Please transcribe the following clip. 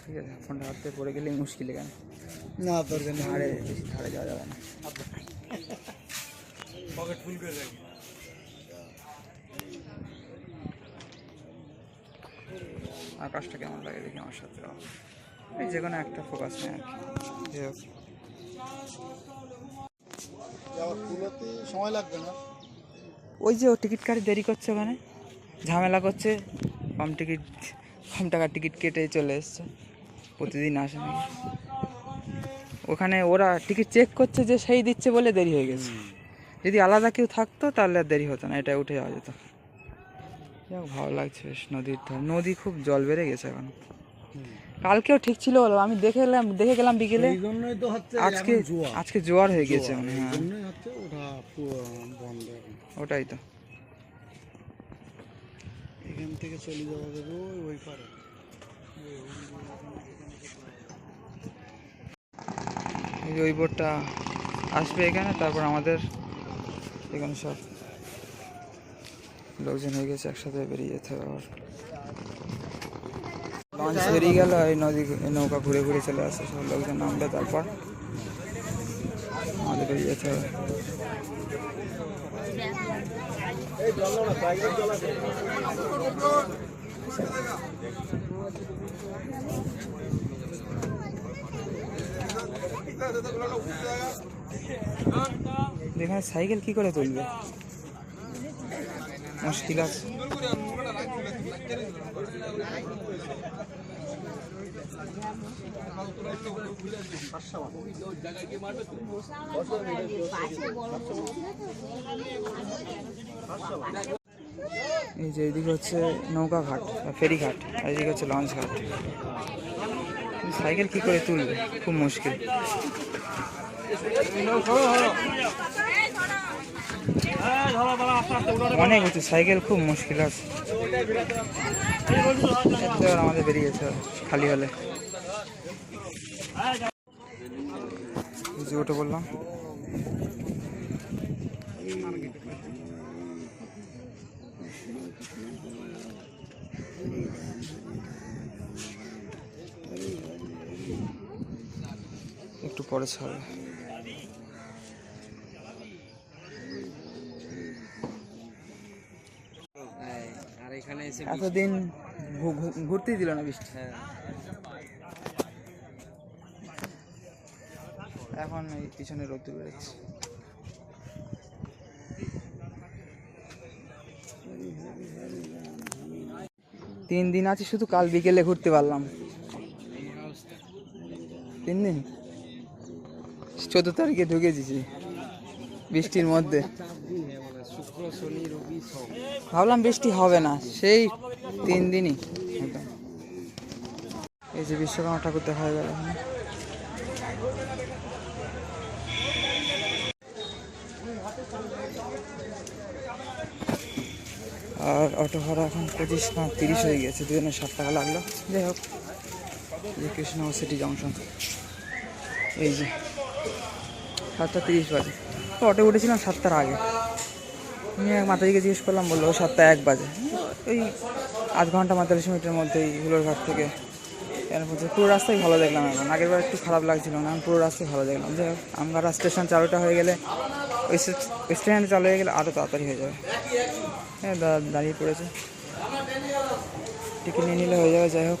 ঠিক আছে ফোনটা হাতে পড়ে গেলেই মুশকিল এখানে না দরকার নেই। ধারে বেশি ধারে যাওয়া যাবে না। পকেট ফুল করে রাখি। আকাশটা কেমন লাগে দেখি আমার সাথে? এই যে কোনো একটা ফোকাস নেই আর কি। সময় লাগবে না? ওই যে ও টিকিট কাটে দেরি করছে ওখানে। ঝামেলা করছে। কম টিকিট কম টাকার টিকিট কেটে চলে এসছে। প্রতিদিন আসে নাকি ওখানে ওরা টিকিট চেক করছে যে সেই দিচ্ছে বলে দেরি হয়ে গেছে। যদি আলাদা কেউ থাকতো তাহলে আর দেরি হতো না এটা উঠে যাওয়া যেত। যাক ভালো লাগছে বেশ নদীর ধার। নদী খুব জল বেড়ে গেছে এখন। কালকেও ঠিক ছিল বলো আমি দেখে এলাম দেখে গেলাম বিকেলে। আজকে জোয়ার। আজকে জোয়ার হয়ে গেছে ওটাই তো। এখান থেকে চলে যাওয়া যাবে, ওই ওই পারে। ওই বোটটা আসবে এখানে, তারপর আমাদের এখানে সব লোকজন হয়ে গেছে, একসাথে বেরিয়ে যেতে হবে আবার। লঞ্চ বেরিয়ে গেল, এই নদী নৌকা ঘুরে ঘুরে চলে আসে সব লোকজন নামবে তারপর। হবে এখানে সাইকেল কি করে তুলবে? মুশকিল আছে। এই যে এইদিকে হচ্ছে নৌকা ঘাট ফেরি ঘাট এইদিকে হচ্ছে লঞ্চ ঘাট। সাইকেল কি করে তুলবে? খুব মুশকিল। অনেক উঁচু, সাইকেল খুব মুশকিল আছে। আমাদের বেরিয়েছে খালি হলে। যে উঠে বললাম। একটু পরে ছাড়বে আর এখানে এসে এতদিন ঘুরতেই দিল না বৃষ্টি। হ্যাঁ। এখন এই পিছনে রোদ্দুর বেরোচ্ছে তিন দিন আছি, শুধু কাল বিকেলে ঘুরতে পারলাম। তিন দিন? চোদ্দ তারিখে ঢুকেছি বৃষ্টির মধ্যে। ভাবলাম বৃষ্টি হবে না, সেই তিন দিনই। এই যে বিশ্বকর্মা ঠাকুর দেখা গেল এখানে আর অটো ভাড়া এখন পঁচিশ না তিরিশ হয়ে গেছে দুজনের ষাট টাকা লাগল। যাই হোক। এই যে কৃষ্ণনগর সিটি জংশন। এই যে সাতটা তিরিশ বাজে। তো অটো উঠেছিলাম সাতটার আগে। আমি এক মাতাজিকে জিজ্ঞেস করলাম বলল সাতটা এক বাজে। ওই আধ ঘণ্টা পঁয়তাল্লিশ মিনিটের মধ্যেই হুলোর ঘাট থেকে এর মধ্যে পুরো রাস্তাই ভালো দেখলাম এখন আগের বার একটু খারাপ লাগছিল না, আমি পুরো রাস্তায় ভালো দেখলাম। যে আমরা স্টেশন চালুটা হয়ে গেলে, ওই স্টেশন চালু হয়ে গেলে আরও তাড়াতাড়ি হয়ে যাবে। হ্যাঁ দাঁড়িয়ে পড়েছে। টিকিট নিয়ে নিলে হয়ে যাবে, যাই হোক।